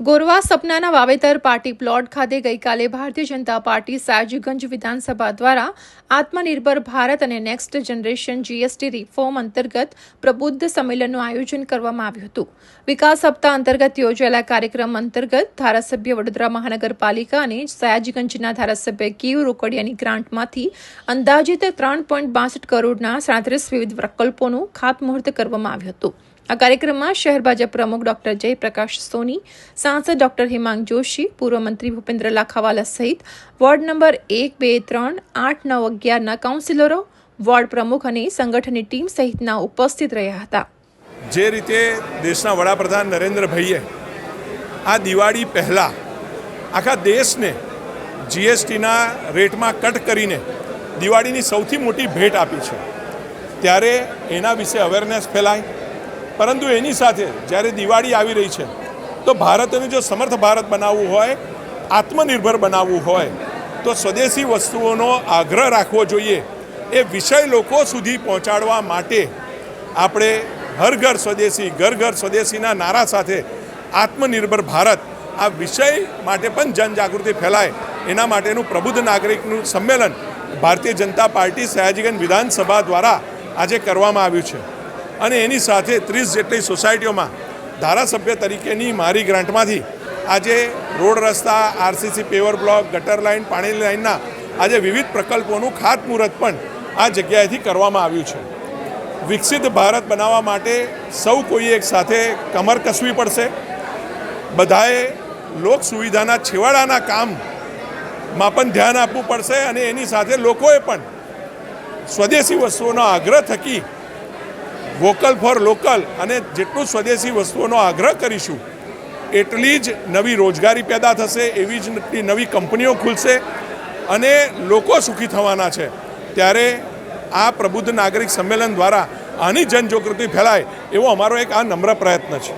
ગોરવા સપનાના વાવેતર party plot ખાતે ગઈકાલે ભારતીય જનતા પાર્ટી સાયજગંજ વિધાનસભા દ્વારા આત્મનિર્ભર ભારત અને નેક્સ્ટ જનરેશન જીએસટી રિફોર્મ અંતર્ગત પ્રબુદ્ધ સંમેલનનું આયોજન કરવામાં આવ્યું હતું. વિકાસ સપ્તાહ અંતર્ગત યોજાયેલા કાર્યક્રમ અંતર્ગત ધારાસભ્ય વડોદરા મહાનગરપાલિકા અને સયાજગંજના ધારાસભ્ય કીવ રોકડિયાની ગ્રાન્ટમાંથી અંદાજિત ત્રણ પોઈન્ટ બાસઠ કરોડના સાડત્રીસ વિવિધ પ્રકલ્પોનું ખાતમુહૂર્ત કરવામાં આવ્યું હતું. આ કાર્યક્રમમાં શહેર ભાજપ પ્રમુખ ડોક્ટર જયપ્રકાશ સોની, સાંસદ ડોક્ટર હિમાંગ જોશી, પૂર્વ મંત્રી ભૂપેન્દ્ર લાખાવાલા સહિત વોર્ડ નંબર એક, બે, ત્રણ, આઠ, નવ, અગિયારના કાઉન્સિલરો, વોર્ડ પ્રમુખ અને સંગઠનની ટીમ સહિતના ઉપસ્થિત રહ્યા હતા. જે રીતે દેશના વડાપ્રધાન નરેન્દ્રભાઈએ આ દિવાળી પહેલાં આખા દેશને જીએસટીના રેટમાં કટ કરીને દિવાળીની સૌથી મોટી ભેટ આપી છે, ત્યારે એના વિશે અવેરનેસ ફેલાય પરંતુ એની સાથે જ્યારે દિવાળી આવી રહી છે, તો ભારતને જો સમર્થ ભારત બનાવવું હોય, આત્મનિર્ભર બનાવવું હોય, તો સ્વદેશી વસ્તુઓનો આગ્રહ રાખવો જોઈએ. એ વિષય લોકો સુધી પહોંચાડવા માટે આપણે હર ઘર સ્વદેશી, ઘર ઘર સ્વદેશીના નારા સાથે આત્મનિર્ભર ભારત આ વિષય માટે પણ જનજાગૃતિ ફેલાય. એના માટેનું પ્રબુદ્ધ નાગરિકનું સંમેલન ભારતીય જનતા પાર્ટી સયાજીગંજ વિધાનસભા દ્વારા આજે કરવામાં આવ્યું છે. અને એની સાથે ત્રીસ જેટલી સોસાયટીઓમાં ધારાસભ્ય તરીકેની મારી ગ્રાન્ટમાંથી આજે રોડ રસ્તા, આરસીસી પેવર બ્લોક, ગટર લાઇન, પાણી લાઇનના આજે વિવિધ પ્રકલ્પોનું ખાતમુહૂર્ત પણ આ જગ્યાએથી કરવામાં આવ્યું છે. વિકસિત ભારત બનાવવા માટે સૌ કોઈ એક સાથે કમર કસવી પડશે. બધાએ લોક સુવિધાના છેવાડાના કામમાં પણ ધ્યાન આપવું પડશે અને એની સાથે લોકોએ પણ સ્વદેશી વસ્તુઓનો આગ્રહ થકી વોકલ ફોર લોકલ અને જેટલું સ્વદેશી વસ્તુઓનો આગ્રહ કરીશું, એટલી જ નવી રોજગારી પેદા થશે, એવી જ નવી કંપનીઓ ખુલશે અને લોકો સુખી થવાના છે. ત્યારે આ પ્રબુદ્ધ નાગરિક સંમેલન દ્વારા આની જનજાગૃતિ ફેલાય એવો અમારો એક આ નમ્ર પ્રયત્ન છે.